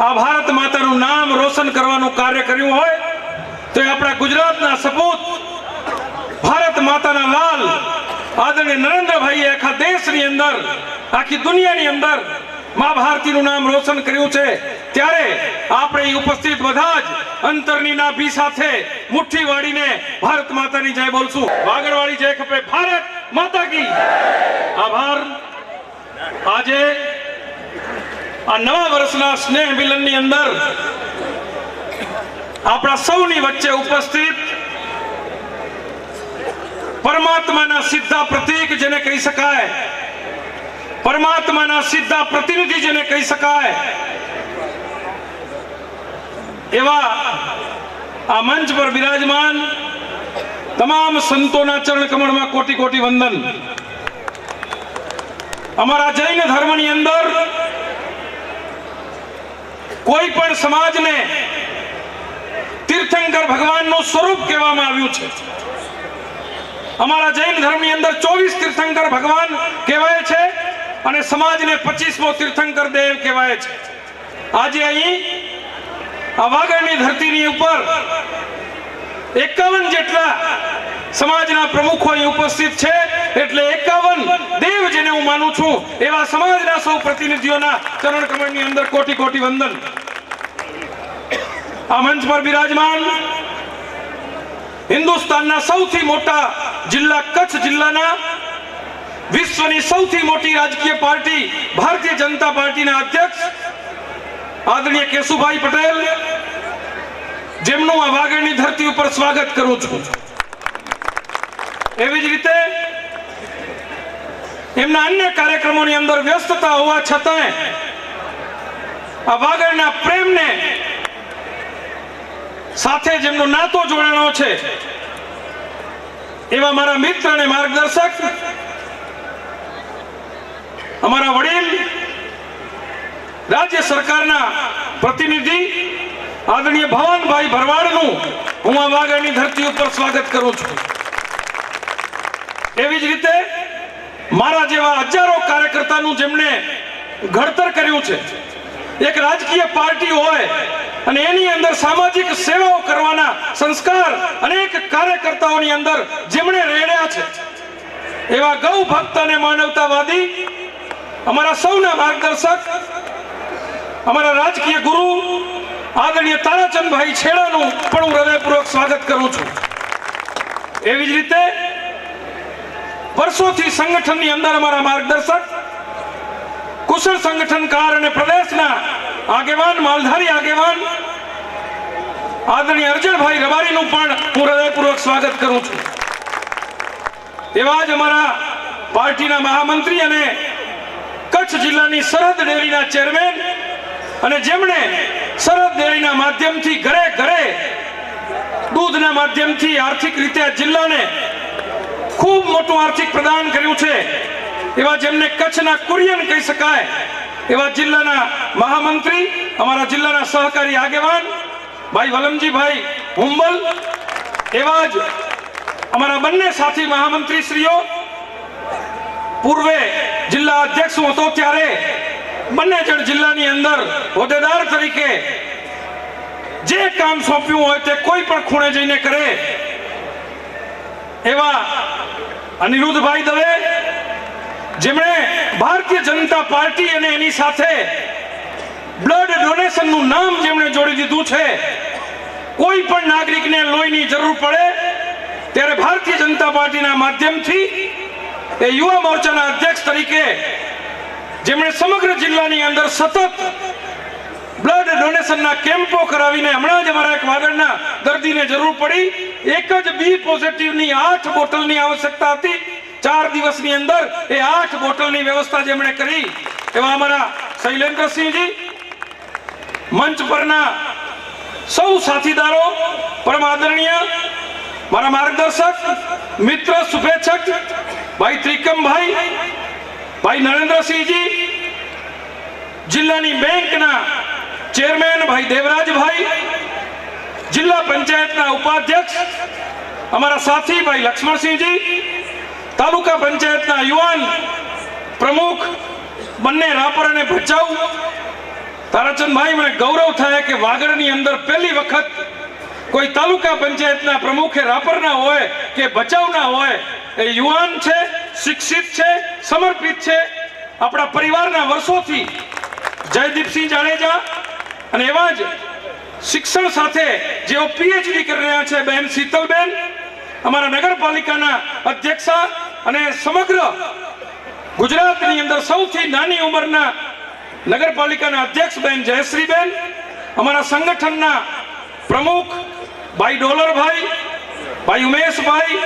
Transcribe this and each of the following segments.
આ ભારત માતાનું નામ રોશન કરવાનું કાર્ય કર્યું હોય, તો એ આપણા ગુજરાતના સપૂત ભારત માતાના લાલ આદરણીય નરેન્દ્રભાઈએ આખા દેશની અંદર, આખી દુનિયાની અંદર મા ભારતીનું નામ રોશન કર્યું છે. ત્યારે આપણે ઉપસ્થિત બધા જ અંતરની નાભી સાથે મુઠ્ઠી વાળીને ભારત માતાની જય બોલશું. વાગડવાળી જય ખપે. ભારત માતા કી. આભાર. આજે આ નવા વર્ષના સ્નેહ મિલનની અંદર આપણા સૌની વચ્ચે ઉપસ્થિત પરમાત્માના સીધા પ્રતીક જેને કહી શકાય, પરમાત્માના સીધા પ્રતિનિધિ જેને કહી શકાય, એવા આ મંચ પર બિરાજમાન તમામ સંતોના ચરણ કમળમાં કોટી કોટી વંદન. અમારા જૈન ધર્મની અંદર કોઈ પણ સમાજને તીર્થંકર ભગવાનનું સ્વરૂપ કહેવામાં આવ્યું છે. અમારા જૈન ધર્મની અંદર ચોવીસ તીર્થંકર ભગવાન કહેવાય છે અને સમાજને પચીસમો તીર્થંકર દેવ કહેવાય છે. આજે અહીં આ વાગડની ધરતીની ઉપર એકાવન જેટલા સમાજના પ્રમુખો અહીં ઉપસ્થિત છે. એટલે એકાવન દેવ જેને હું માનું છું, એવા સમાજના સૌ પ્રતિનિધિઓના ચરણ કમળની અંદર કોટી કોટી વંદન. આ મંચ પર બિરાજમાન હિન્દુસ્તાનના સૌથી મોટા જિલ્લા કચ્છ જિલ્લાના વિશ્વની સૌથી મોટી રાજકીય પાર્ટી, ભારતીય જનતા પાર્ટીના અધ્યક્ષ આદરણીય કેશુભાઈ પટેલ, જેમનું આ વાગડની ધરતી ઉપર સ્વાગત કરું છું. એવી જ રીતે એમના અન્ય કાર્યક્રમોની અંદર વ્યસ્તતા હોવા છતાંય આ વાગડના પ્રેમને સાથે જેમનો નાતો જોડાણો છે. એવા મારા મિત્ર અને માર્ગદર્શક, અમારા વડીલ, રાજ્ય સરકારના પ્રતિનિધિ, આદરણીય ભવનભાઈ ભરવાડનું હું આ વાગડની ધરતી ઉપર સ્વાગત કરું છું. એવી જ રીતે મારા જેવા હજારો કાર્યકર્તાનું જેમણે ઘડતર કર્યું છે. એક રાજકીય પાર્ટી હોય અને એની અંદર સામાજિક સેવાઓ કરવાના સંસ્કાર અનેક કાર્યકર્તાઓની અંદર જેમણે રેડ્યા છે. એવા ગૌ ભક્ત અને માનવતાવાદી અમારા સૌના માર્ગદર્શક, અમારા રાજકીય ગુરુ આદરણીય તારાચંદભાઈ છેડાનું પણ હું હૃદયપૂર્વક સ્વાગત કરું છું. એવી જ રીતે વર્ષોથી સંગઠનની અંદર અમારા માર્ગદર્શક, કુશળ સંગઠનકાર અને પ્રદેશના આગેવાન, માલધારી આગેવાન, આદરણીય અર્જણભાઈ રબારીનું પણ હું હૃદયપૂર્વક સ્વાગત કરું છું. એવા જ અમારા પાર્ટીના મહામંત્રી અને કચ્છ જિલ્લાની સરહદ ડેરીના ચેરમેન અને જેમણે સરહદ ડેરીના માધ્યમથી ઘરે ઘરે દૂધના માધ્યમથી આર્થિક રીતે આ જિલ્લાને ખૂબ મોટું આર્થિક પ્રદાન કર્યું છે. એવા જેમને કચ્છના કુરિયન કહી શકાય, એવા જિલ્લાના મહામંત્રી, અમારા જિલ્લાના સહકારી આગેવાન, ભાઈ વલમજીભાઈ હુંબલ એવા જ અમારા બંને સાથી મહામંત્રી શ્રીઓ પૂર્વે જિલ્લા અધ્યક્ષ હતો ત્યારે બંને જણ જિલ્લાની અંદર હોદ્દેદાર તરીકે જે કામ સોંપ્યું હોય તે કોઈ પણ ખૂણે જઈને કરે, એવા અનિરુદ્ધભાઈ દવે, જેમણે ભારતીય જનતા પાર્ટી અને એની સાથે બ્લડ ડોનેશનનું નામ જેમણે જોડી દીધું છે, કોઈ પણ નાગરિકને લોહીની જરૂર પડે, ત્યારે ભારતીય જનતા પાર્ટીના માધ્યમથી એ યુવા મોરચાના અધ્યક્ષ તરીકે જેમણે સમગ્ર જિલ્લાની અંદર સતત બ્લડ ડોનેશનના કેમ્પો કરાવીને હમણાં જ અમારા એક વાગડના દર્દીને જરૂર પડી. એક જ બી પોઝિટિવની આઠ બોટલની આવશ્યકતા હતી. ચાર દિવસની અંદર એ આઠ બોટલની વ્યવસ્થા જેમણે કરી. એવા અમારા શૈલેન્દ્રસિંહજી, મંચ પરના સૌ સાથીદારો, પરમ આદરણીય, મારા માર્ગદર્શક, મિત્ર શુભેચ્છક, ભાઈ ત્રિકમભાઈ, ભાઈ નરેન્દ્રસિંહજી, જિલ્લાની બેંકના ચેરમેન ભાઈ દેવરાજભાઈ, જિલ્લા પંચાયતના ઉપાધ્યક્ષ અમારા સાથી ભાઈ લક્ષ્મણસિંહજી, તાલુકા પંચાયતના યુવાન પ્રમુખ બંને રાપર અને ભચાઉ, તારાચંદભાઈ, મને ગૌરવ થાય કે વાગડની અંદર પહેલી વખત કોઈ તાલુકા પંચાયતના પ્રમુખે રાપરના હોય કે ભચાઉના હોય, એ યુવાન છે, શિક્ષિત છે, સમર્પિત છે, આપણા પરિવારના વર્ષોથી જયદીપસિંહ જાડેજા અને એવા જ શિક્ષણ સાથે જેઓ પીએચડી કરી રહ્યા છે, બેન શીતલબેન, અમારા નગરપાલિકાના અધ્યક્ષા અને સમગ્ર ગુજરાતની અંદર સૌથી નાની ઉંમરના નગરપાલિકાના અધ્યક્ષ બેન જયશ્રીબેન, અમારા સંગઠનના પ્રમુખ ભાઈ ડોલરભાઈ, ભાઈ ઉમેશભાઈ,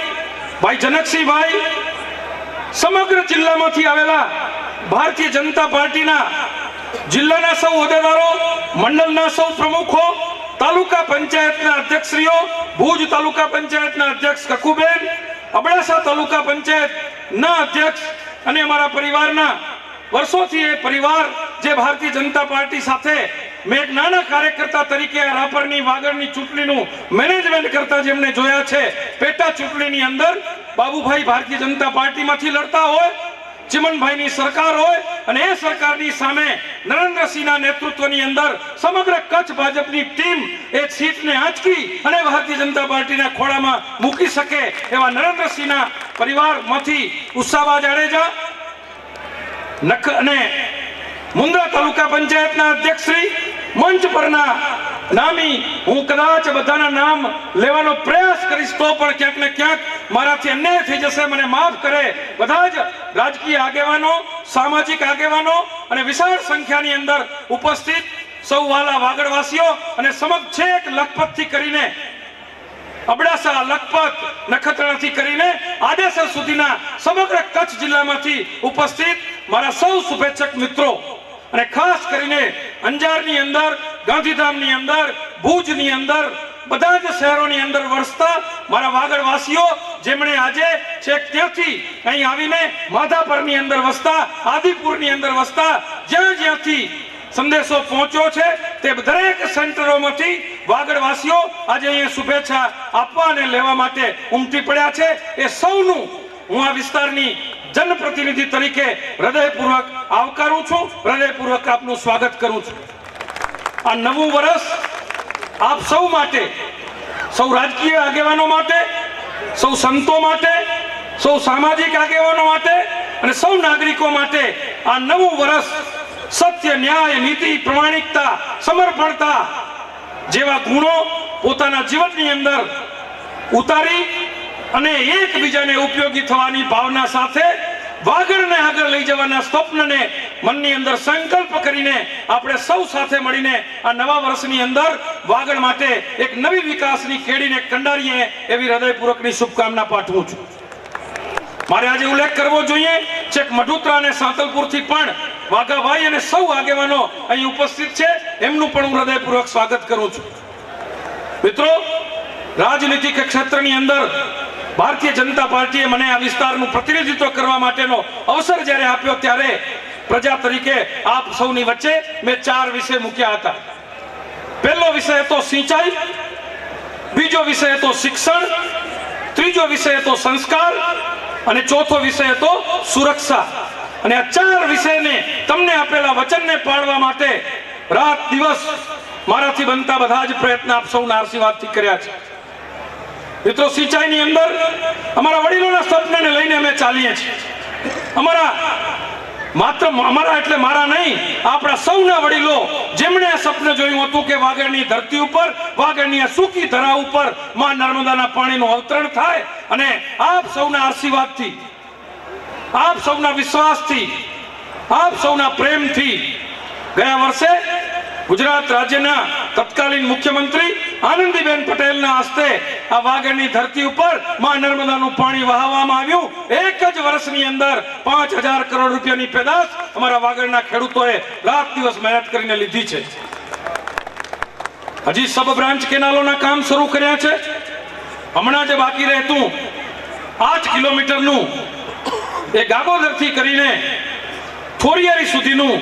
ભાઈ જનકસિંહભાઈ, સમગ્ર જિલ્લામાંથી આવેલા ભારતીય જનતા પાર્ટીના જિલ્લાના સૌ હોદ્દેદારો, મંડળના સૌ પ્રમુખો, તાલુકા પંચાયતના અધ્યક્ષશ્રીઓ, ભુજ તાલુકા પંચાયતના અધ્યક્ષ કકુબેન, અબડાસા તાલુકા પંચાયતના અધ્યક્ષ અને અમારા પરિવારના વર્ષોથી એ પરિવાર જે ભારતીય જનતા પાર્ટી સાથે મેં એક નાના કાર્યકર્તા તરીકે રાપરની વાગડની ચૂંટણીનું મેનેજમેન્ટ કરતા જેમને જોયા છે, પેટા ચૂંટણીની અંદર બાબુભાઈ ભારતીય જનતા પાર્ટીમાંથી લડતા હોય ચિમનભાઈની સરકાર હોય અને એ સરકારની સામે નરેન્દ્રસિંહના નેતૃત્વની અંદર સમગ્ર કચ્છ ભાજપની ટીમ એ સીટને આંચકી અને ભારતીય જનતા પાર્ટીના ખોળામાં મૂકી શકે એવા નરેન્દ્રસિંહના પરિવારમાંથી ઉષાબા જાડેજા, નખ અને મુંદ્રા તાલુકા પંચાયતના અધ્યક્ષ શ્રી મંચ પરના નામી, હું કદાચ બધાના નામ લેવાનો પ્રયાસ કરીશ તો પણ ક્યાંક ને ક્યાંક મારાથી અન્યાય થઈ જશે, મને માફ કરે. બધા જ રાજકીય આગેવાનો, સામાજિક આગેવાનો અને વિશાળ સંખ્યાની અંદર ઉપસ્થિત સૌ વાલા વાગડવાસીઓ અને સમગ્ર છેક લખપતથી કરીને, અબડાસા લખપત નખત્રાણાથી કરીને આડેસર સુધીના સમગ્ર કચ્છ જિલ્લામાંથી ઉપસ્થિત મારા સૌ શુભેચ્છક મિત્રો. અને ખાસ કરીને અંજારની અંદર, ગાંધીધામની અંદર, ભુજની અંદર બધા જ શહેરોની અંદર વરસતા મારા વાગડવાસીઓ, જેમણે આજે છેક ત્યાંથી અહીં આવીને માધાપરની અંદર વસતા, આદિપુરની અંદર વસતા, જ્યાં જ્યાંથી સંદેશો પહોંચ્યો છે તે દરેક સેન્ટરોમાંથી વાગડવાસીઓ આજે અહીંયા શુભેચ્છા આપવા અને લેવા માટે ઉમટી પડ્યા છે. એ સૌનું હું આ વિસ્તારની જનપ્રતિનિધિ તરીકે હૃદયપૂર્વક આવકારું છું. હૃદયપૂર્વક આપનું સ્વાગત કરું છું. આ નવું વર્ષ આપ સૌ માટે, સૌ રાજકીય આગેવાનો માટે, સૌ સંતો માટે, સૌ સામાજિક આગેવાનો માટે અને સૌ નાગરિકો માટે આ નવું વર્ષ સત્ય, ન્યાય, નીતિ, પ્રમાણિકતા, સમર્પણતા જેવા ગુણો પોતાના જીવનની અંદર ઉતારી અને એકબીજાને ઉપયોગી થવાની ભાવના સાથે વાગડને આગળ લઈ જવાના સ્વપ્નને મનની અંદર સંકલ્પ કરીને આપણે સૌ સાથે મળીને આ નવા વર્ષની અંદર વાગડ માટે એક નવી વિકાસની કેડીને કંડારીએ એવી હૃદયપૂર્વકની શુભકામના પાઠવું છું. મારે આજે ઉલ્લેખ કરવો જોઈએ છેક મઢુત્રા અને સાંતલપુરથી પણ વાઘાભાઈ અને સૌ આગેવાનો અહીં ઉપસ્થિત છે. એમનું પણ હું હૃદયપૂર્વક સ્વાગત કરું છું. મિત્રો, રાજનીતિક ક્ષેત્રની અંદર ભારતીય જનતા પાર્ટીએ મને આ વિસ્તારનું પ્રતિનિધિત્વ કરવા માટેનો અવસર જ્યારે આપ્યો ત્યારે પ્રજા તરીકે આપ સૌની વચ્ચે મેં ચાર વિષય મૂક્યા હતા. પહેલો વિષય હતો સિંચાઈ, બીજો વિષય હતો શિક્ષણ, ત્રીજો વિષય હતો સંસ્કાર, અને ચોથો વિષય હતો સુરક્ષા. અને આ ચાર વિષયને તમને આપેલા વચનને પાળવા માટે રાત દિવસ મારાથી બનતા બધા જ પ્રયત્ન આપ સૌના આશીર્વાદથી કર્યા છે. મિત્રો, સિંચાઈની અંદર અમારા વડીલોના સ્વપ્નને લઈને અમે ચાલીએ છીએ. અમારા માત્ર અમારા એટલે મારા નહીં, આપણા સૌના વડીલો જેમણે આ સ્વપ્ન જોયું હતું કે વાગડની ધરતી ઉપર વાગડની સૂકી ધરા ઉપરમાં નર્મદાના પાણીનું અવતરણ થાય અને આપ સૌના આશીર્વાદથી, આપ સૌના વિશ્વાસથી, આપ સૌના પ્રેમથી ગયા વર્ષે ગુજરાત રાજ્યના તત્કાલીન મુખ્યમંત્રી આનંદીબેન પટેલના હસ્તે આ વાગડની ધરતી ઉપરમાં નર્મદાનું પાણી વહાવવામાં આવ્યું. એક જ વર્ષની અંદર પાંચ હજાર કરોડ રૂપિયાની પેદાશ અમારા વાગડના ખેડૂતોએ રાત દિવસ મહેનત કરીને લીધી છે. હજી સબ બ્રાન્ચ કેનાલોના કામ શરૂ કર્યા છે. હમણાં જે બાકી રહેતું આઠ કિલોમીટરનું એ ગાગોદરથી કરીને થોરિયારી સુધીનું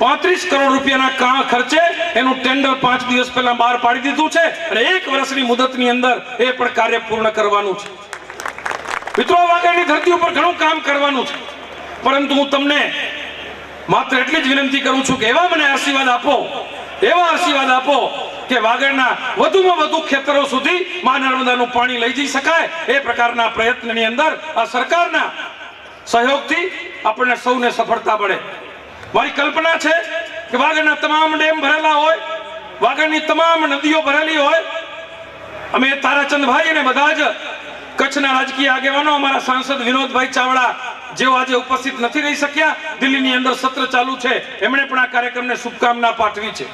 પાંત્રીસ કરોડ રૂપિયાના ખર્ચે એનું ટેન્ડર પાંચ દિવસ પહેલા બહાર પાડી દીધું છે અને એક વર્ષની મુદતની અંદર એ પણ કાર્ય પૂર્ણ કરવાનું છે. મિત્રો વાગડની ધરતી ઉપર ઘણું કામ કરવાનું છે. પરંતુ હું તમને માત્ર એટલી જ વિનંતી કરું છું કે એવા મને આશીર્વાદ આપો, એવા આશીર્વાદ આપો કે વાગડના વધુમાં વધુ ખેતરો સુધી મા નર્મદાનું પાણી લઈ જઈ શકાય. એ પ્રકારના પ્રયત્નની અંદર આ સરકારના સહયોગથી આપણને સૌને સફળતા મળે. મારી કલ્પના છે કે વાગડના તમામ ડેમ ભરેલા હોય વાગડની તમામ નદીઓ ભરેલી હોય. અમે તારાચંદભાઈ અને બધા જ કચ્છના રાજકીય આગેવાનો, અમારા સાંસદ વિનોદભાઈ ચાવડા, જેઓ આજે ઉપસ્થિત નથી રહી શક્યા, દિલ્હીની અંદર સત્ર ચાલુ છે. એમણે પણ આ કાર્યક્રમને શુભકામના પાઠવી છે.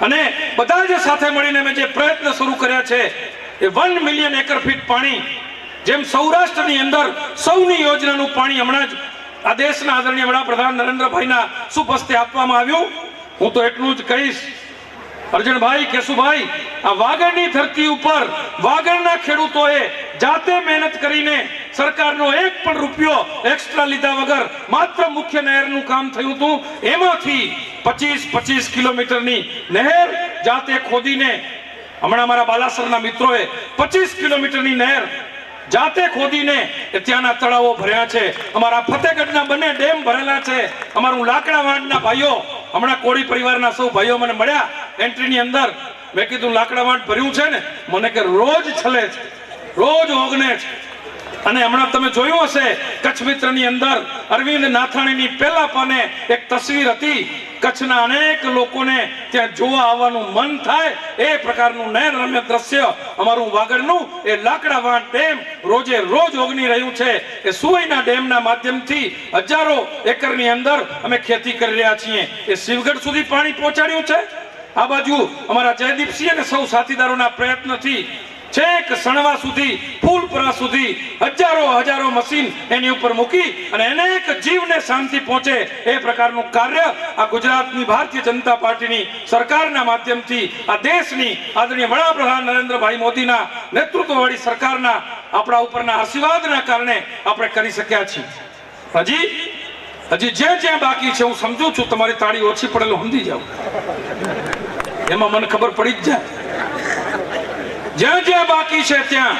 અને બધા જ સાથે મળીને અમે જે પ્રયત્ન શરૂ કર્યા છે, એ વન મિલિયન એકર ફીટ પાણી, જેમ સૌરાષ્ટ્રની અંદર સૌની યોજનાનું પાણી હમણાં જ આ દેશના આદરણીય વડાપ્રધાન નરેન્દ્રભાઈના હસ્તે આપવામાં આવ્યું. હું તો એટલું જ કહીશ. અર્જુનભાઈ, કેશુભાઈ, આ વાગડની ધરતી ઉપર વાગડના ખેડૂતોએ જાતે મહેનત કરીને સરકારનો એક પણ રૂપિયો એક્સ્ટ્રા લીધા વગર માત્ર મુખ્ય નહેરનું કામ થયું હતું. એમાંથી પચીસ પચીસ કિલોમીટરની નહેર જાતે ખોદીને, હમણાં મારા બાલાસરના મિત્રોએ પચીસ કિલોમીટરની નહેર જાતે ખોદીને ત્યાંના તળાવો ભર્યા છે. અમારા ફતેગઢના બંને ડેમ ભરેલા છે. અમારું લાકડા વાંટના ભાઈઓ, હમણાં કોળી પરિવારના સૌ ભાઈઓ મને મળ્યા એન્ટ્રીની અંદર. મેં કીધું, લાકડા વાંટ ભર્યું છે ને? મને કે, રોજ છલે છે. રોજ ઓગને છે. અને હમણાં તમે જોયું હશે કચ્છ મિત્રની અંદર અરવિંદ નાથાણીની પહેલા પાને એક તસવીર હતી. કચ્છના અનેક લોકોને ત્યાં જોવા આવવાનું મન થાય, એ પ્રકારનું નયન રમ્ય દ્રશ્ય અમારું વાગડનું, એ લાકડાવાંટ ડેમ રોજે રોજ ઓગની રહ્યું છે. એ સુવઈના ડેમના માધ્યમથી હજારો એકરની અંદર અમે ખેતી કરી રહ્યા છીએ. એ શિવગઢ સુધી પાણી પહોંચાડ્યું છે. આ બાજુ અમારા જયદીપસિંહ અને સૌ સાથીદારોના પ્રયત્નથી છેક સણવા સુધી, ફૂલપરા સુધી હજારો હજારો મશીન એની ઉપર મૂકી અને અનેક જીવને શાંતિ પહોંચે એ પ્રકારનું કાર્ય આ ગુજરાતની ભારતીય જનતા પાર્ટીની સરકારના માધ્યમથી આ દેશની આદરણીય વડાપ્રધાન નરેન્દ્રભાઈ મોદીના નેતૃત્વવાળી સરકારના આપણા ઉપરના આશીર્વાદના કારણે આપણે કરી શક્યા છીએ. હજી હજી જે જ્યાં બાકી છે હું સમજુ છું, તમારી તાળી ઓછી પડેલું સમજી જાવ એમાં મને ખબર પડી જ જાય. જ્યાં જ્યાં બાકી છે ત્યાં.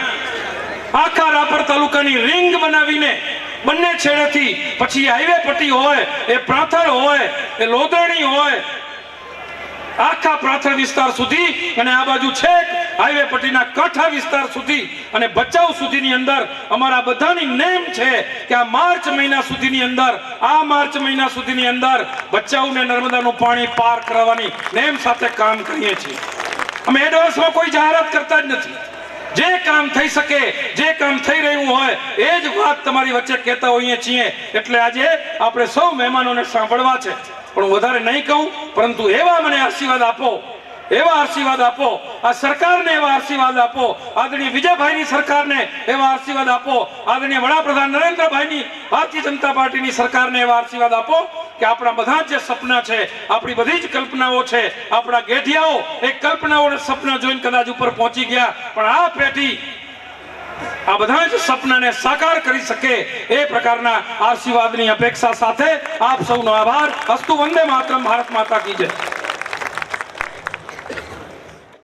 આખા રાપર તાલુકાની રિંગ બનાવીને બંને છેડેથી પછી હાઈવે પટ્ટી હોય, એ પ્રાથર હોય, એ લોધરણી હોય, આખા પ્રાથર વિસ્તાર સુધી અને આ બાજુ છેક હાઈવે પટ્ટીના કાંઠા વિસ્તાર સુધી અને ભચાઉ સુધીની અંદર અમારા બધાની નેમ છે કે આ માર્ચ મહિના સુધીની અંદર, આ માર્ચ મહિના સુધીની અંદર ભચાઉ ને નર્મદાનું પાણી પાર કરાવવાની નેમ સાથે કામ કરીએ છીએ. અમે એડવાન્સમાં કોઈ જાહેરાત કરતા જ નથી. જે કામ થઈ શકે, જે કામ થઈ રહ્યું હોય, એ જ વાત તમારી વચ્ચે કહેતા હોઈએ છીએ. એટલે આજે આપણે સૌ મહેમાનોને સાંભળવા છે. પણ હું વધારે નહીં કહું, પરંતુ એવા મને આશીર્વાદ આપો. એવા આશીર્વાદ આપો. આ સરકારને એવા આશીર્વાદ આપો. આદરણીય વિજયભાઈની સરકારને એવા આશીર્વાદ આપો. આદરણીય વડાપ્રધાન નરેન્દ્રભાઈની ભારતીય જનતા પાર્ટીની સરકારને એવા આશીર્વાદ આપો. કે આપણા બધા જે સપના છે, આપણી બધી જ કલ્પનાઓ છે, આપણા ગેઠિયાઓ એ કલ્પનાઓ અને સપના જોઈને કદાચ ઉપર પહોંચી ગયા. પણ આ પેઢી આ બધા જ સપનાને સાકાર કરી શકે એ પ્રકારના આશીર્વાદની અપેક્ષા સાથે આપ સૌનો આભાર. અસ્તુ વંદે માતરમ. ભારત માતા કી જય.